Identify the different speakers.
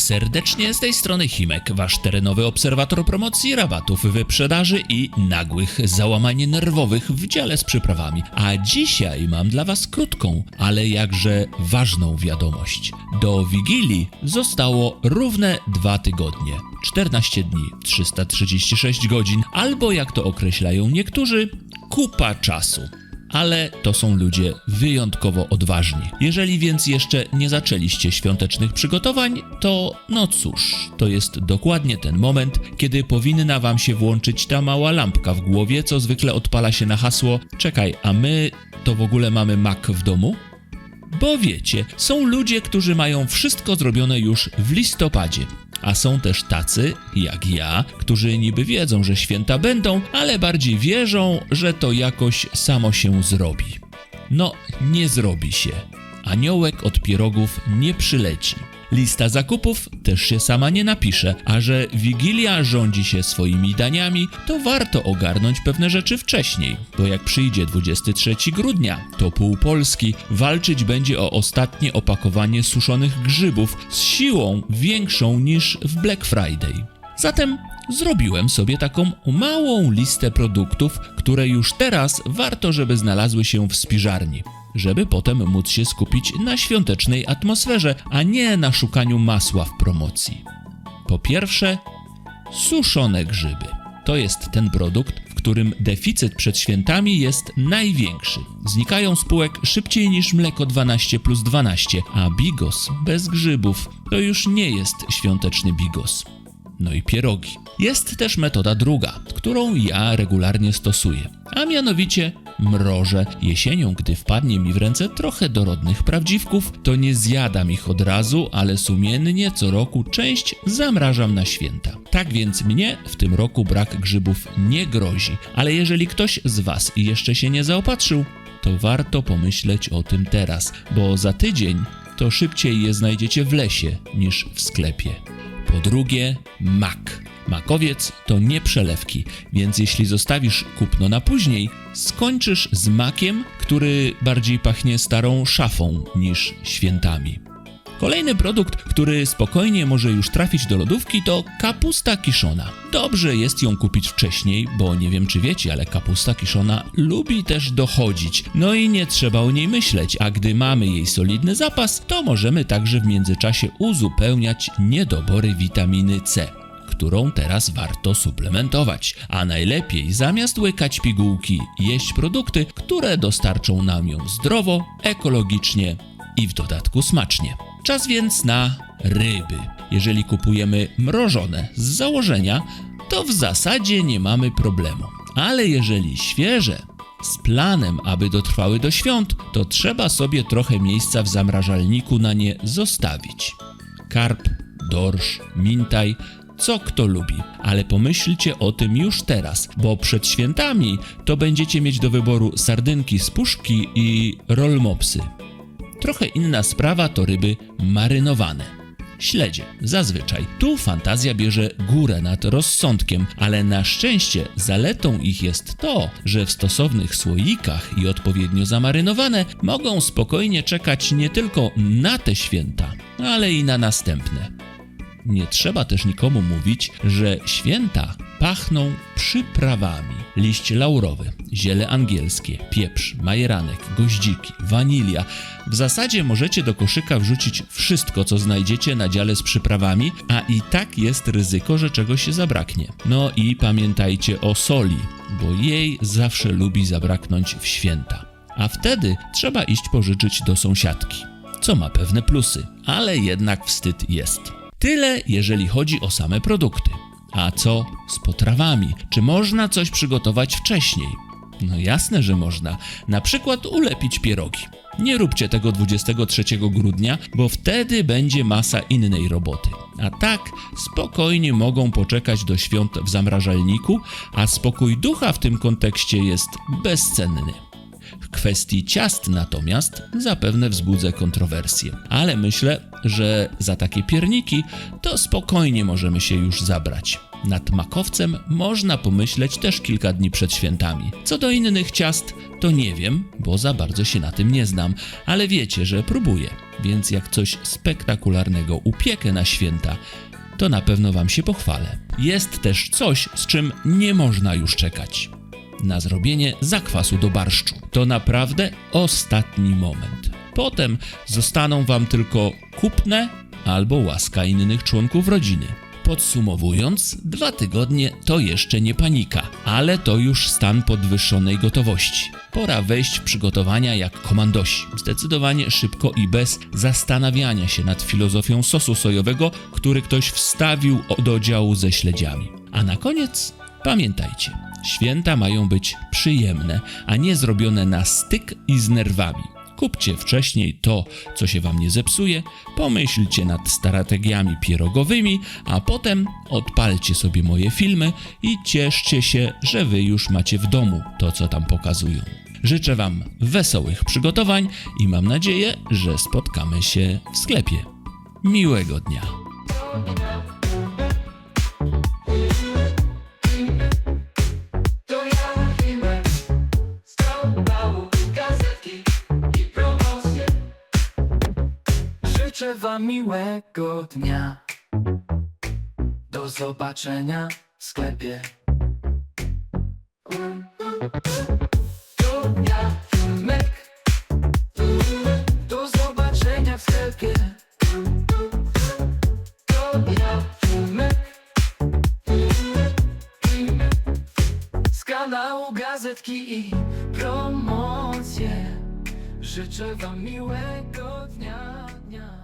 Speaker 1: serdecznie, z tej strony Himek, wasz terenowy obserwator promocji rabatów, wyprzedaży i nagłych załamań nerwowych w dziale z przyprawami. A dzisiaj mam dla was krótką, ale jakże ważną wiadomość. Do Wigilii zostało równe dwa tygodnie. 14 dni, 336 godzin, albo jak to określają niektórzy, kupa czasu ale to są ludzie wyjątkowo odważni. Jeżeli więc jeszcze nie zaczęliście świątecznych przygotowań, to no cóż, to jest dokładnie ten moment, kiedy powinna wam się włączyć ta mała lampka w głowie, co zwykle odpala się na hasło: Czekaj, a my to w ogóle mamy Mac w domu? Bo wiecie, są ludzie, którzy mają wszystko zrobione już w listopadzie. A są też tacy, jak ja, którzy niby wiedzą, że święta będą, ale bardziej wierzą, że to jakoś samo się zrobi. No, nie zrobi się. Aniołek od pierogów nie przyleci. Lista zakupów też się sama nie napisze, a że Wigilia rządzi się swoimi daniami, to warto ogarnąć pewne rzeczy wcześniej, bo jak przyjdzie 23 grudnia, to pół Polski walczyć będzie o ostatnie opakowanie suszonych grzybów z siłą większą niż w Black Friday. Zatem zrobiłem sobie taką małą listę produktów, które już teraz warto, żeby znalazły się w spiżarni żeby potem móc się skupić na świątecznej atmosferze, a nie na szukaniu masła w promocji. Po pierwsze, suszone grzyby. To jest ten produkt, w którym deficyt przed świętami jest największy. Znikają z półek szybciej niż mleko 12 plus 12, a bigos bez grzybów to już nie jest świąteczny bigos. No i pierogi. Jest też metoda druga, którą ja regularnie stosuję, a mianowicie mrożę. Jesienią, gdy wpadnie mi w ręce trochę dorodnych prawdziwków, to nie zjadam ich od razu, ale sumiennie co roku część zamrażam na święta. Tak więc mnie w tym roku brak grzybów nie grozi, ale jeżeli ktoś z Was jeszcze się nie zaopatrzył, to warto pomyśleć o tym teraz, bo za tydzień to szybciej je znajdziecie w lesie niż w sklepie. Po drugie, mak. Makowiec to nie przelewki, więc jeśli zostawisz kupno na później, skończysz z makiem, który bardziej pachnie starą szafą niż świętami. Kolejny produkt, który spokojnie może już trafić do lodówki, to kapusta kiszona. Dobrze jest ją kupić wcześniej, bo nie wiem czy wiecie, ale kapusta kiszona lubi też dochodzić. No i nie trzeba o niej myśleć, a gdy mamy jej solidny zapas, to możemy także w międzyczasie uzupełniać niedobory witaminy C którą teraz warto suplementować, a najlepiej zamiast łykać pigułki jeść produkty, które dostarczą nam ją zdrowo, ekologicznie i w dodatku smacznie. Czas więc na ryby. Jeżeli kupujemy mrożone z założenia, to w zasadzie nie mamy problemu. Ale jeżeli świeże, z planem, aby dotrwały do świąt, to trzeba sobie trochę miejsca w zamrażalniku na nie zostawić. Karp, dorsz, mintaj co kto lubi, ale pomyślcie o tym już teraz, bo przed świętami to będziecie mieć do wyboru sardynki z puszki i rollmopsy. Trochę inna sprawa to ryby marynowane. Śledzie, zazwyczaj. Tu fantazja bierze górę nad rozsądkiem, ale na szczęście zaletą ich jest to, że w stosownych słoikach i odpowiednio zamarynowane mogą spokojnie czekać nie tylko na te święta, ale i na następne. Nie trzeba też nikomu mówić, że święta pachną przyprawami. Liść laurowy, ziele angielskie, pieprz, majeranek, goździki, wanilia. W zasadzie możecie do koszyka wrzucić wszystko, co znajdziecie na dziale z przyprawami, a i tak jest ryzyko, że czegoś się zabraknie. No i pamiętajcie o soli, bo jej zawsze lubi zabraknąć w święta. A wtedy trzeba iść pożyczyć do sąsiadki, co ma pewne plusy, ale jednak wstyd jest. Tyle, jeżeli chodzi o same produkty. A co z potrawami? Czy można coś przygotować wcześniej? No jasne, że można. Na przykład ulepić pierogi. Nie róbcie tego 23 grudnia, bo wtedy będzie masa innej roboty. A tak spokojnie mogą poczekać do świąt w zamrażalniku, a spokój ducha w tym kontekście jest bezcenny. Kwestii ciast natomiast zapewne wzbudzę kontrowersje. Ale myślę, że za takie pierniki to spokojnie możemy się już zabrać. Nad makowcem można pomyśleć też kilka dni przed świętami. Co do innych ciast, to nie wiem, bo za bardzo się na tym nie znam, ale wiecie, że próbuję. Więc jak coś spektakularnego upiekę na święta, to na pewno Wam się pochwalę. Jest też coś, z czym nie można już czekać. Na zrobienie zakwasu do barszczu. To naprawdę ostatni moment. Potem zostaną Wam tylko kupne albo łaska innych członków rodziny. Podsumowując, dwa tygodnie to jeszcze nie panika, ale to już stan podwyższonej gotowości. Pora wejść w przygotowania jak komandosi. Zdecydowanie szybko i bez zastanawiania się nad filozofią sosu sojowego, który ktoś wstawił do działu ze śledziami. A na koniec pamiętajcie, święta mają być przyjemne, a nie zrobione na styk i z nerwami. Kupcie wcześniej to, co się wam nie zepsuje, pomyślcie nad strategiami pierogowymi, a potem odpalcie sobie moje filmy i cieszcie się, że wy już macie w domu to, co tam pokazują. Życzę wam wesołych przygotowań i mam nadzieję, że spotkamy się w sklepie. Miłego dnia.
Speaker 2: Wam miłego dnia. Do zobaczenia w sklepie. To ja filmek. Do zobaczenia w sklepie. To ja filmek. z kanału gazetki i promocje. Życzę wam miłego dnia, dnia.